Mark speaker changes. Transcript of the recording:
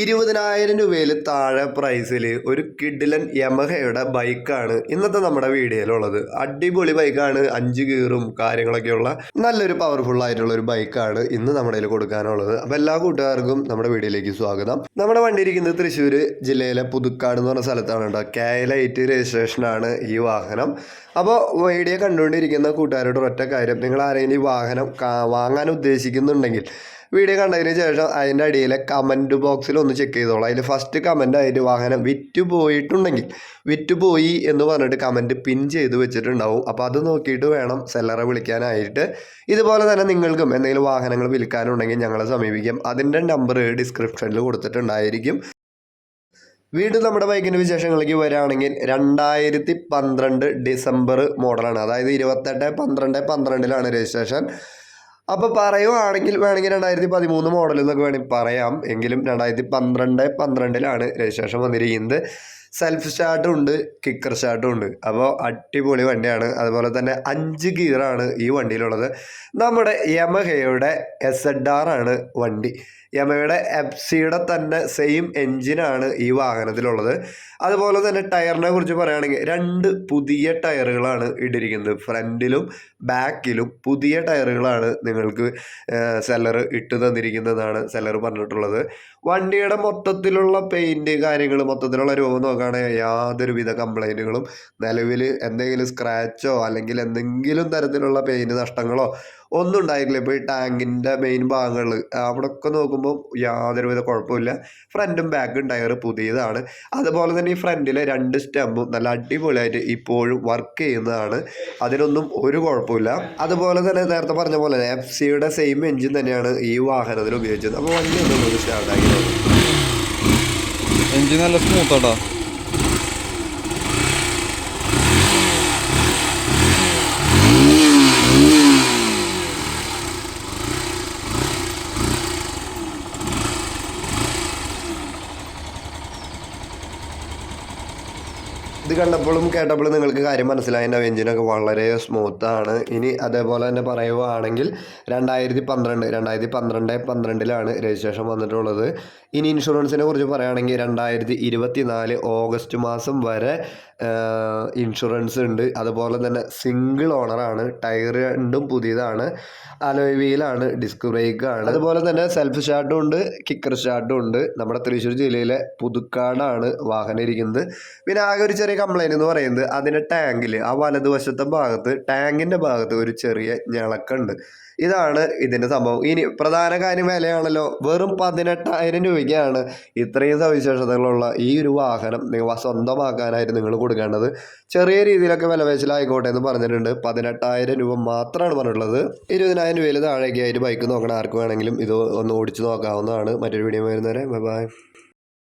Speaker 1: ഇരുപതിനായിരം രൂപയിൽ താഴെ പ്രൈസിൽ ഒരു കിഡിലൻ യമഹയുടെ ബൈക്കാണ് ഇന്നത്തെ നമ്മുടെ വീഡിയോയിലുള്ളത്. അടിപൊളി ബൈക്കാണ് അഞ്ച് ഗീറും കാര്യങ്ങളൊക്കെയുള്ള നല്ലൊരു പവർഫുൾ ആയിട്ടുള്ള ഒരു ബൈക്കാണ് ഇന്ന് നമ്മുടെ കയ്യിൽ കൊടുക്കാനുള്ളത്. അപ്പോൾ എല്ലാ കൂട്ടുകാർക്കും നമ്മുടെ വീഡിയോയിലേക്ക് സ്വാഗതം. നമ്മുടെ വണ്ടി ഇരിക്കുന്നത് തൃശ്ശൂർ ജില്ലയിലെ പുതുക്കാട് എന്ന് പറഞ്ഞ സ്ഥലത്താണ് കേട്ടോ. കെ രജിസ്ട്രേഷൻ രജിസ്ട്രേഷനാണ് ഈ വാഹനം. അപ്പോൾ വീഡിയോ കണ്ടുകൊണ്ടിരിക്കുന്ന കൂട്ടുകാരോട് ഒറ്റ കാര്യം. നിങ്ങൾ ആരെങ്കിലും ഈ വാഹനം വാങ്ങാൻ ഉദ്ദേശിക്കുന്നുണ്ടെങ്കിൽ വീഡിയോ കണ്ടതിന് ശേഷം അതിന്റെ അടിയിലെ കമന്റ് ബോക്സിൽ ഒന്ന് ചെക്ക് ചെയ്തോളാം. അതിൽ ഫസ്റ്റ് കമന്റ് ആയിട്ട് വാഹനം വിറ്റ് പോയിട്ടുണ്ടെങ്കിൽ വിറ്റ് പോയി എന്ന് പറഞ്ഞിട്ട് കമന്റ് പിൻ ചെയ്ത് വെച്ചിട്ടുണ്ടാവും. അപ്പോൾ അത് നോക്കിയിട്ട് വേണം സെല്ലറെ വിളിക്കാനായിട്ട്. ഇതുപോലെ തന്നെ നിങ്ങൾക്കും എന്തെങ്കിലും വാഹനങ്ങൾ വിൽക്കാനുണ്ടെങ്കിൽ ഞങ്ങളെ സമീപിക്കാം. അതിന്റെ നമ്പർ ഡിസ്ക്രിപ്ഷനിൽ കൊടുത്തിട്ടുണ്ടായിരിക്കും. വീണ്ടും നമ്മുടെ ബൈക്കിന്റെ വിശേഷങ്ങളിലേക്ക് വരികയാണെങ്കിൽ രണ്ടായിരത്തി പന്ത്രണ്ട് ഡിസംബർ മോഡലാണ് അതായത് ഇരുപത്തെട്ട് പന്ത്രണ്ട് പന്ത്രണ്ടിലാണ് രജിസ്ട്രേഷൻ അപ്പോൾ പറയുവാണെങ്കിൽ വേണമെങ്കിൽ രണ്ടായിരത്തി പതിമൂന്ന് മോഡൽ എന്നൊക്കെ വേണമെങ്കിൽ പറയാം. എങ്കിലും രണ്ടായിരത്തി പന്ത്രണ്ട് പന്ത്രണ്ടിലാണ് രജിസ്ട്രേഷൻ വന്നിരിക്കുന്നത്. സെൽഫ് സ്റ്റാർട്ടും ഉണ്ട് കിക്കർ സ്റ്റാർട്ടും ഉണ്ട്. അപ്പോൾ അടിപൊളി വണ്ടിയാണ്. അതുപോലെ തന്നെ അഞ്ച് ഗിയറാണ് ഈ വണ്ടിയിലുള്ളത്. നമ്മുടെ യമഹയുടെ എസ് എഡ് ആർ ആണ് വണ്ടി. യമഹയുടെ എഫ് സിയുടെ തന്നെ സെയിം എൻജിനാണ് ഈ വാഹനത്തിലുള്ളത്. അതുപോലെ തന്നെ ടയറിനെ കുറിച്ച് പറയുകയാണെങ്കിൽ രണ്ട് പുതിയ ടയറുകളാണ് ഇട്ടിരിക്കുന്നത് ഫ്രണ്ടിലും ബാക്കിലും പുതിയ ടയറുകളാണ് നിങ്ങൾക്ക് സെല്ലർ ഇട്ട് തന്നിരിക്കുന്നതാണ് സെല്ലർ പറഞ്ഞിട്ടുള്ളത്. വണ്ടിയുടെ മൊത്തത്തിലുള്ള പെയിന്റ് കാര്യങ്ങൾ മൊത്തത്തിലുള്ള രൂപം നോക്കുകയാണെങ്കിൽ യാതൊരുവിധ കംപ്ലൈന്റുകളും നിലവിൽ എന്തെങ്കിലും സ്ക്രാച്ചോ അല്ലെങ്കിൽ എന്തെങ്കിലും തരത്തിലുള്ള പെയിന്റ് നഷ്ടങ്ങളോ ഒന്നും ഉണ്ടായിട്ടില്ല. ഇപ്പോൾ ഈ ടാങ്കിന്റെ മെയിൻ ഭാഗങ്ങളിൽ അവിടെയൊക്കെ നോക്കുമ്പോൾ യാതൊരുവിധ കുഴപ്പമില്ല. ഫ്രണ്ടും ബാക്കും ടയർ പുതിയതാണ്. അതുപോലെ തന്നെ ഈ ഫ്രണ്ടിലെ രണ്ട് സ്റ്റെമ്പും നല്ല അടിപൊളിയായിട്ട് ഇപ്പോഴും വർക്ക് ചെയ്യുന്നതാണ്. അതിനൊന്നും ഒരു കുഴപ്പമില്ല. അതുപോലെ തന്നെ നേരത്തെ പറഞ്ഞ പോലെ എഫ് സിയുടെ സെയിം എഞ്ചിൻ തന്നെയാണ് ഈ വാഹനത്തിൽ ഉപയോഗിച്ചത്. അപ്പോൾ വണ്ടി ഒന്നും സ്റ്റാർട്ടാക്കി
Speaker 2: എഞ്ചിൻ നല്ല സ്മൂത്താട്ടാ
Speaker 1: ഇത് കണ്ടപ്പോഴും കേട്ടപ്പോഴും നിങ്ങൾക്ക് കാര്യം മനസ്സിലായിട്ടുണ്ടാവും എഞ്ചിനൊക്കെ വളരെ സ്മൂത്താണ് ഇനി അതേപോലെ തന്നെ പറയുവാണെങ്കിൽ രണ്ടായിരത്തി പന്ത്രണ്ട് രണ്ടായിരത്തി പന്ത്രണ്ട് പന്ത്രണ്ടിലാണ് രജിസ്ട്രേഷൻ വന്നിട്ടുള്ളത്. ഇനി ഇൻഷുറൻസിനെ കുറിച്ച് പറയുകയാണെങ്കിൽ രണ്ടായിരത്തി ഇരുപത്തി നാല് ഓഗസ്റ്റ് മാസം വരെ ഇൻഷുറൻസ് ഉണ്ട്. അതുപോലെ തന്നെ സിംഗിൾ ഓണറാണ് ടയർ രണ്ടും പുതിയതാണ്. അലോയ് വീലാണ് ഡിസ്ക് ബ്രേക്കാണ് അതുപോലെ തന്നെ സെൽഫ് സ്റ്റാർട്ടും ഉണ്ട് കിക്കർ സ്റ്റാർട്ടും ഉണ്ട്. നമ്മുടെ തൃശ്ശൂർ ജില്ലയിലെ പുതുക്കാടാണ് വാഹനം ഇരിക്കുന്നത്. പിന്നെ ആകെ ഒരു ചെറിയ കംപ്ലൈന്റ് എന്ന് പറയുന്നത് അതിന്റെ ടാങ്കിൽ ആ വലതുവശത്തെ ഭാഗത്ത് ടാങ്കിന്റെ ഭാഗത്ത് ഒരു ചെറിയ ഞളക്കുണ്ട്. ഇതാണ് ഇതിന്റെ സംഭവം. ഇനി പ്രധാന കാര്യം വിലയാണല്ലോ. വെറും പതിനെട്ടായിരം രൂപയ്ക്കാണ് ഇത്രയും സവിശേഷതകളുള്ള ഈ ഒരു വാഹനം നിങ്ങൾ സ്വന്തമാക്കാനായിട്ട് നിങ്ങൾ കൊടുക്കേണ്ടത്. ചെറിയ രീതിയിലൊക്കെ വില എന്ന് പറഞ്ഞിട്ടുണ്ട്. പതിനെട്ടായിരം രൂപ മാത്രമാണ് പറഞ്ഞിട്ടുള്ളത്. ഇരുപതിനായിരം രൂപയിൽ താഴേക്ക് ആയിട്ട് ബൈക്ക് നോക്കണ. ആർക്ക് വേണമെങ്കിലും ഇത് ഒന്ന് ഓടിച്ച് നോക്കാവുന്നതാണ്. മറ്റൊരു വീഡിയോ വരുന്നവരെ ബൈ